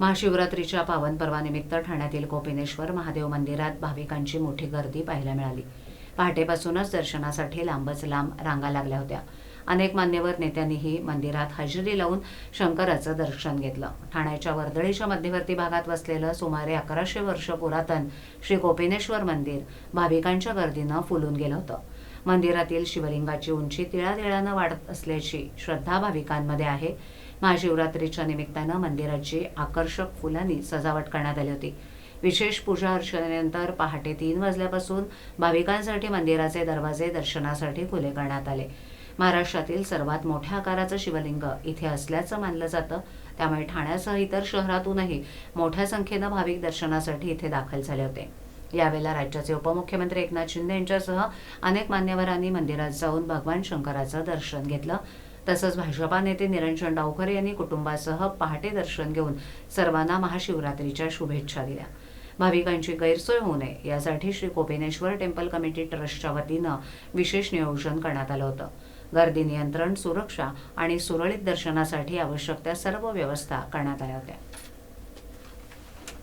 महाशिवरात्रीच्या पावन पर्वानिमित्त ठाण्यातील कोपिनेश्वर महादेव मंदिरात भाविकांची मोठी गर्दी पाहायला मिळाली. पहाटेपासूनच दर्शनासाठी लांबच लांब रांगा लागल्या होत्या. अनेक मान्यवर नेत्यांनीही मंदिरात हजेरी लावून शंकराचं दर्शन घेतलं. ठाण्याच्या वर्दळीच्या मध्यवर्ती भागात वसलेलं सुमारे अकराशे वर्ष पुरातन श्री गोपिनेश्वर मंदिर भाविकांच्या गर्दीनं फुलून गेलं होतं. मंदिरातील शिवलिंगाची उंची तिळातिळानं वाढत असल्याची श्रद्धा भाविकांमध्ये आहे. महाशिवरात्रीच्या निमित्तानं मंदिराची आकर्षक फुलांनी सजावट करण्यात आली होती. विशेष पूजा अर्चनेनंतर पहाटे तीन वाजल्यापासून भाविकांसाठी मंदिराचे दरवाजे दर्शनासाठी खुले करण्यात आले. महाराष्ट्रातील सर्वात मोठ्या आकाराचं शिवलिंग इथे असल्याचं मानलं जातं. त्यामुळे ठाण्यासह इतर शहरातूनही मोठ्या संख्येनं भाविक दर्शनासाठी इथे दाखल झाले होते. यावेळेला राज्याचे उपमुख्यमंत्री एकनाथ शिंदे यांच्यासह अनेक मान्यवरांनी मंदिरात जाऊन भगवान शंकराचं दर्शन घेतलं. तसंच भाजपा नेते निरंजन डावखरे यांनी कुटुंबासह पहाटे दर्शन घेऊन सर्वांना महाशिवरात्रीच्या शुभेच्छा दिल्या. भाविकांची गैरसोय होऊ नये यासाठी श्री कोपिनेश्वर टेम्पल कमिटी ट्रस्टच्या वतीनं विशेष नियोजन करण्यात आलं होतं. गर्दी नियंत्रण सुरक्षा आणि सुरळीत दर्शनासाठी आवश्यक त्या सर्व व्यवस्था करण्यात आल्या होत्या.